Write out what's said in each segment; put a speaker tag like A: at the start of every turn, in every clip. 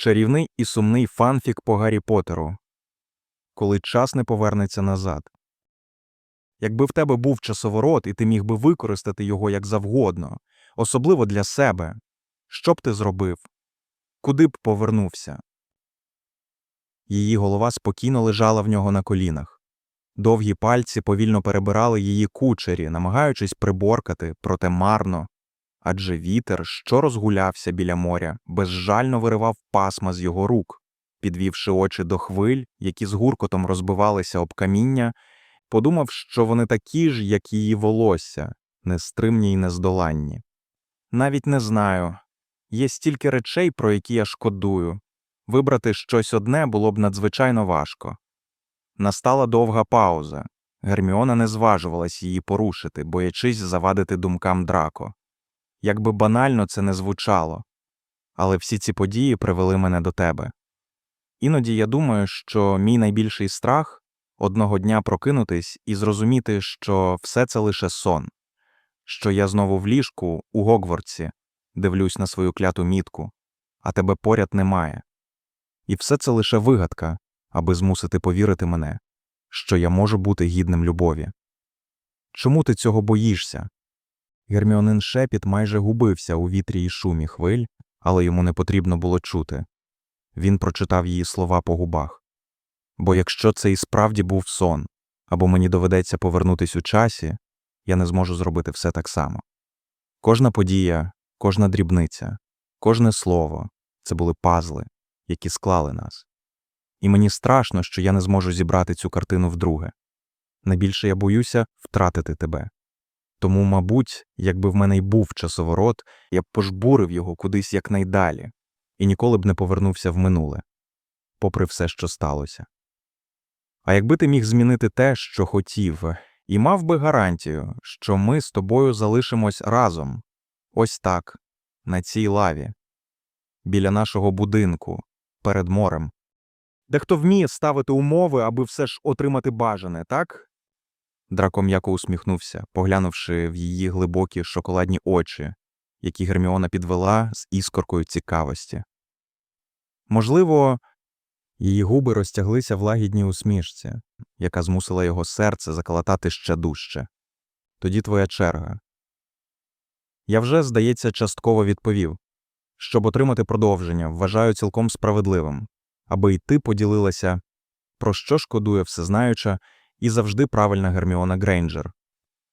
A: Чарівний і сумний фанфік по Гаррі Поттеру. Коли час не повернеться назад. Якби в тебе був часоворот, і ти міг би використати його як завгодно, особливо для себе, що б ти зробив? Куди б повернувся? Її голова спокійно лежала в нього на колінах. Довгі пальці повільно перебирали її кучері, намагаючись приборкати, проте марно. Адже вітер, що розгулявся біля моря, безжально виривав пасма з його рук, підвівши очі до хвиль, які з гуркотом розбивалися об каміння, подумав, що вони такі ж, як її волосся, нестримні й нездоланні. Навіть не знаю. Є стільки речей, про які я шкодую. Вибрати щось одне було б надзвичайно важко. Настала довга пауза. Герміона не зважувалась її порушити, боячись завадити думкам Драко. Якби банально це не звучало, але всі ці події привели мене до тебе. Іноді я думаю, що мій найбільший страх одного дня прокинутись і зрозуміти, що все це лише сон, що я знову в ліжку у Гогвартсі, дивлюсь на свою кляту мітку, а тебе поряд немає. І все це лише вигадка, аби змусити повірити мене, що я можу бути гідним любові. Чому ти цього боїшся? Герміонин шепіт майже губився у вітрі й шумі хвиль, але йому не потрібно було чути. Він прочитав її слова по губах. Бо якщо це і справді був сон, або мені доведеться повернутись у часі, я не зможу зробити все так само. Кожна подія, кожна дрібниця, кожне слово це були пазли, які склали нас. І мені страшно, що я не зможу зібрати цю картину вдруге. Найбільше я боюся втратити тебе. Тому, мабуть, якби в мене й був часоворот, я б пожбурив його кудись якнайдалі і ніколи б не повернувся в минуле, попри все, що сталося. А якби ти міг змінити те, що хотів, і мав би гарантію, що ми з тобою залишимось разом, ось так, на цій лаві, біля нашого будинку, перед морем. Дехто вміє ставити умови, аби все ж отримати бажане, так? Драко м'яко усміхнувся, поглянувши в її глибокі шоколадні очі, які Герміона підвела з іскоркою цікавості. Можливо, її губи розтяглися в лагідній усмішці, яка змусила його серце заколотати ще дужче. Тоді твоя черга. Я вже, здається, частково відповів. Щоб отримати продовження, вважаю цілком справедливим, аби й ти поділилася, про що шкодує всезнаюча і завжди правильна Герміона Грейнджер.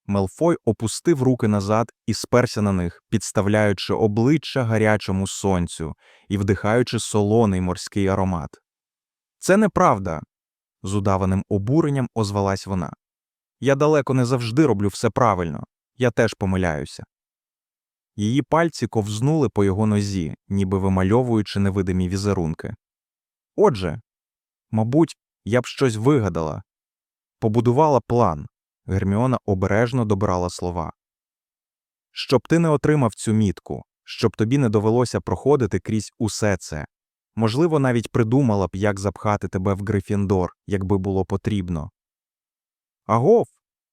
A: Мелфой опустив руки назад і сперся на них, підставляючи обличчя гарячому сонцю і вдихаючи солоний морський аромат. Це неправда, з удаваним обуренням озвалась вона. Я далеко не завжди роблю все правильно, я теж помиляюся. Її пальці ковзнули по його нозі, ніби вимальовуючи невидимі візерунки. Отже, мабуть, я б щось вигадала, побудувала план. Герміона обережно добирала слова. Щоб ти не отримав цю мітку, щоб тобі не довелося проходити крізь усе це. Можливо, навіть придумала б, як запхати тебе в Грифіндор, якби було потрібно. Агов,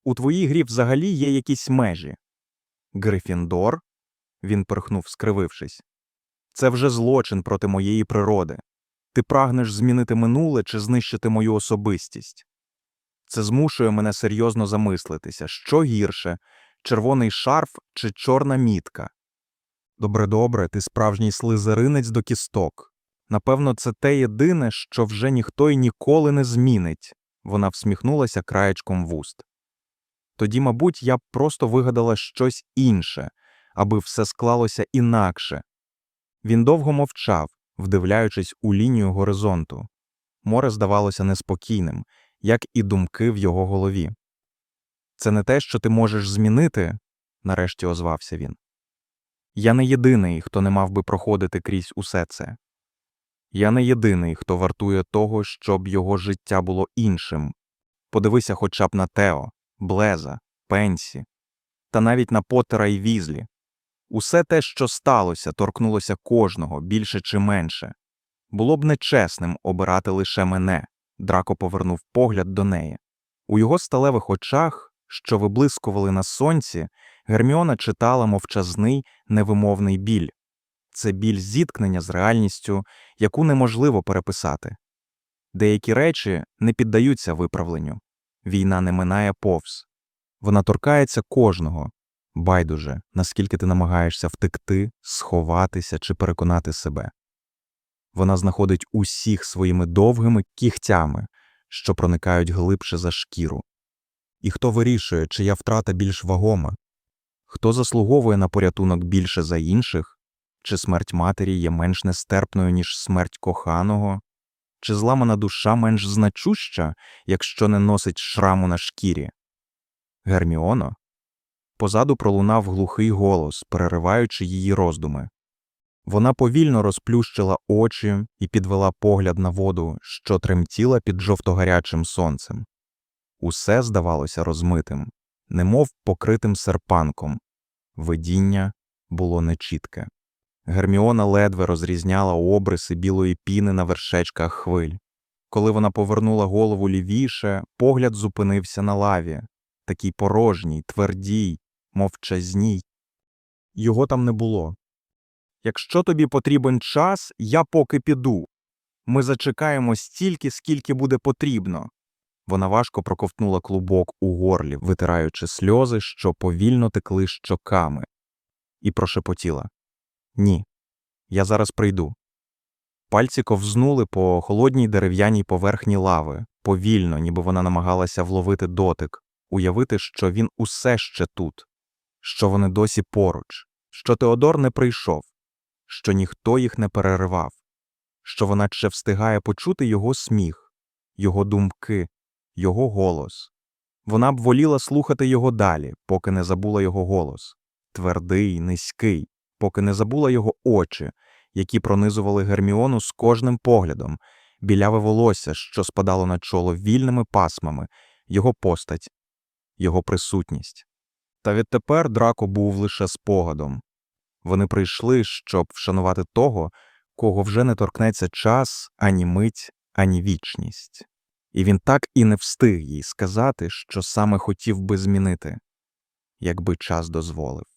A: у твоїй грі взагалі є якісь межі. Грифіндор? Він перхнув, скривившись. Це вже злочин проти моєї природи. Ти прагнеш змінити минуле чи знищити мою особистість. Це змушує мене серйозно замислитися, що гірше червоний шарф чи чорна мітка. Добре, добре, ти справжній слизеринець до кісток. Напевно, це те єдине, що вже ніхто й ніколи не змінить. Вона всміхнулася краєчком вуст. Тоді, мабуть, я б просто вигадала щось інше, аби все склалося інакше. Він довго мовчав, вдивляючись у лінію горизонту. Море здавалося неспокійним, як і думки в його голові. Це не те, що ти можеш змінити, нарешті озвався він. Я не єдиний, хто не мав би проходити крізь усе це. Я не єдиний, хто вартує того, щоб його життя було іншим. Подивися хоча б на Тео, Блеза, Пенсі, та навіть на Поттера і Візлі. Усе те, що сталося, торкнулося кожного, більше чи менше. Було б нечесним обирати лише мене. Драко повернув погляд до неї. У його сталевих очах, що виблискували на сонці, Герміона читала мовчазний невимовний біль. це біль зіткнення з реальністю, яку неможливо переписати. Деякі речі не піддаються виправленню. Війна не минає повз. Вона торкається кожного. Байдуже, наскільки ти намагаєшся втекти, сховатися чи переконати себе. Вона знаходить усіх своїми довгими кігтями, що проникають глибше за шкіру. І хто вирішує, чия втрата більш вагома? Хто заслуговує на порятунок більше за інших? Чи смерть матері є менш нестерпною, ніж смерть коханого? Чи зламана душа менш значуща, якщо не носить шраму на шкірі? Герміоно? Позаду пролунав глухий голос, перериваючи її роздуми. Вона повільно розплющила очі і підвела погляд на воду, що тремтіла під жовтогарячим сонцем. Усе здавалося розмитим, немов покритим серпанком. Видіння було нечітке. Герміона ледве розрізняла обриси білої піни на вершечках хвиль. Коли вона повернула голову лівіше, погляд зупинився на лаві, такій порожній, твердій, мовчазній. Його там не було. Якщо тобі потрібен час, я поки піду. Ми зачекаємо стільки, скільки буде потрібно. Вона важко проковтнула клубок у горлі, витираючи сльози, що повільно текли щоками, і прошепотіла Ні, я зараз прийду. Пальці ковзнули по холодній дерев'яній поверхні лави, повільно, ніби вона намагалася вловити дотик, уявити, що він усе ще тут, що вони досі поруч, що Теодор не прийшов, що ніхто їх не переривав, що вона ще встигає почути його сміх, його думки, його голос. Вона б воліла слухати його далі, поки не забула його голос твердий, низький, поки не забула його очі, які пронизували Герміону з кожним поглядом, біляве волосся, що спадало на чоло вільними пасмами, його постать, його присутність. Та відтепер Драко був лише спогадом. Вони прийшли, щоб вшанувати того, кого вже не торкнеться час, ані мить, ані вічність. І він так і не встиг їй сказати, що саме хотів би змінити, якби час дозволив.